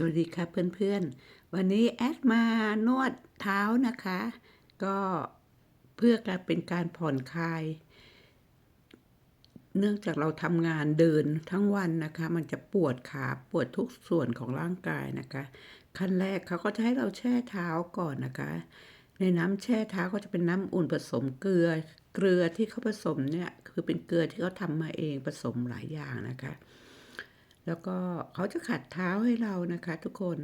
สวัสดีครับเพื่อนๆ วันนี้แอดมานวดเท้านะคะ ก็เพื่อการเป็นการผ่อนคลาย เนื่องจากเราทำงานเดินทั้งวันนะคะ มันจะปวดขาปวดทุกส่วนของร่างกายนะคะ ขั้นแรกเขาก็จะให้เราแช่เท้าก่อนนะคะ ในน้ำแช่เท้าก็จะเป็นน้ำอุ่นผสมเกลือ เกลือที่เขาผสมเนี่ยคือเป็นเกลือที่เขาทำมาเองผสมหลายอย่างนะคะ แล้วก็เขาจะขัดเท้าให้เรานะคะ ทุกคน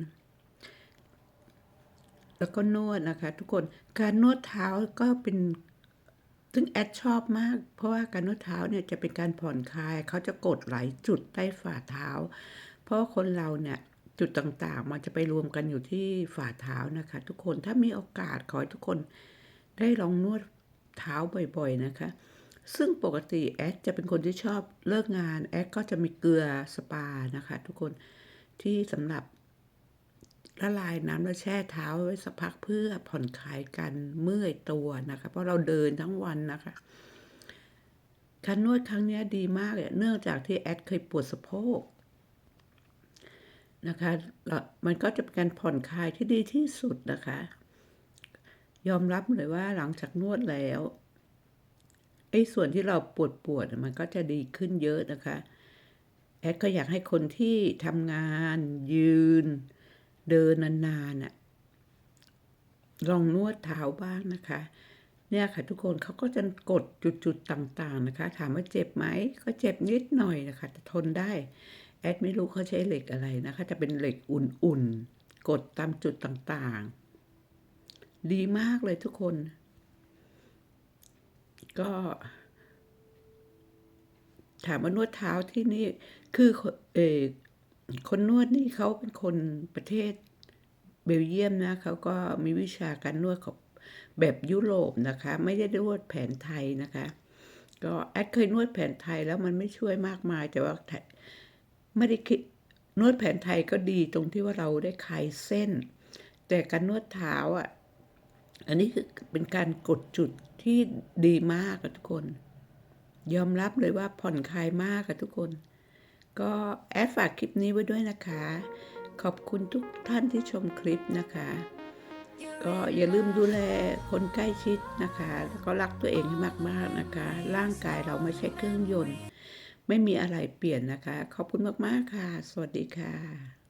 แล้วก็นวดนะคะ ทุกคน การนวดเท้าก็เป็นซึ่งแอดชอบมาก เพราะว่าการนวดเท้าเนี่ยจะเป็นการผ่อนคลาย เขาจะกดหลายจุดใต้ฝ่าเท้า เพราะคนเราเนี่ยจุดต่างๆ มันจะไปรวมกันอยู่ที่ฝ่าเท้านะคะ ทุกคนถ้ามีโอกาสขอให้ทุกคนได้ลองนวดเท้าบ่อยๆนะคะ ซึ่งปกติแอดจะเป็นคนที่ชอบเลิกงานแอดก็จะมีเกลือสปานะคะทุกคนที่สำหรับละลายน้ำแล้วแช่เท้าไว้สักพักเพื่อผ่อนคลายกันเมื่อยตัวนะคะ เพราะเราเดินทั้งวันนะคะ การนวดครั้งนี้ดีมากเลยเนื่องจากที่แอดเคยปวดสะโพกนะคะแล้วมันก็จะเป็นการผ่อนคลายที่ดีที่สุดนะคะ ยอมรับเลยว่าหลังจากนวดแล้ว อ้ส่วนที่เราปวดปวดมันก็จะดีขึ้นเยอะนะคะแอดก็อยากให้คนที่ทำงานยืน เดินนานๆน่ะลองนวดเท้าบ้างนะคะ เนี่ยค่ะทุกคนเขาก็จะกดจุดๆต่างๆนะคะ ถามว่าเจ็บไหมก็เจ็บนิดหน่อยนะคะแต่ทนได้แอดไม่รู้เขาใช้เหล็กอะไรนะคะจะเป็นเหล็กอุ่นๆกดตามจุดต่างๆ ดีมากเลยทุกคน ก็ ถามว่านวดเท้าที่นี่ คือเออคนนวดนี่เขาเป็นคนประเทศเบลเยียมนะเขาก็มีวิชาการนวดของแบบยุโรปนะคะ ไม่ได้นวดแผนไทยนะคะ ก็แอดเคยนวดแผนไทยแล้วมันไม่ช่วยมากมาย แต่ว่าไม่ได้คิดนวดแผนไทยก็ดีตรงที่ว่าเราได้คลายเส้น แต่การนวดเท้าอะอันนี้คือเป็นการกดจุด ที่ดีมากอะทุกคน ยอมรับเลยว่าผ่อนคลายมากอะทุกคน ก็แอดฝากคลิปนี้ไว้ด้วยนะคะ ขอบคุณทุกท่านที่ชมคลิปนะคะ ก็อย่าลืมดูแลคนใกล้ชิดนะคะ แล้วก็รักตัวเองให้มากๆนะคะ ร่างกายเราไม่ใช่เครื่องยนต์ ไม่มีอะไรเปลี่ยนนะคะ ขอบคุณมากๆค่ะ สวัสดีค่ะ